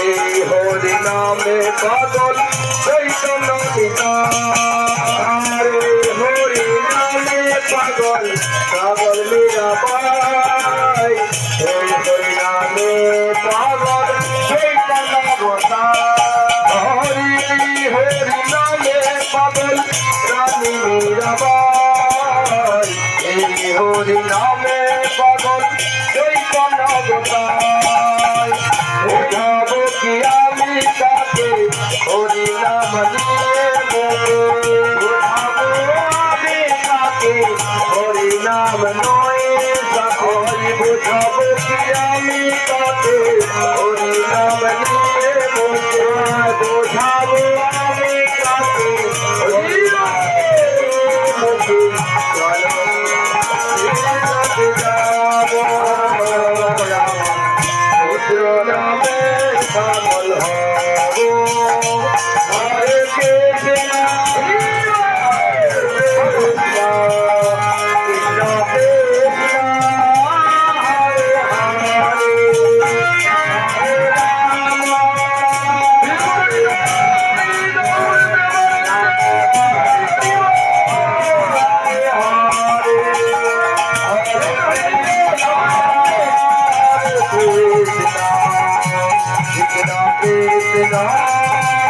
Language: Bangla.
এই হরি নামে পাগল চৈতন্য নিতাই হরি নামে পাগল পাগল মীরাবাই এই হরি নামে পাগল চৈতন্য হরি হরি নামে পাগল, রানী মীরাবাই এই হরি নামে নাম নয় তাকে বোঝাব কি আমি তাকে হরি নাম নিয়ে মোকে বোঝাব আমি তাকে নাম পাগল হব तेरा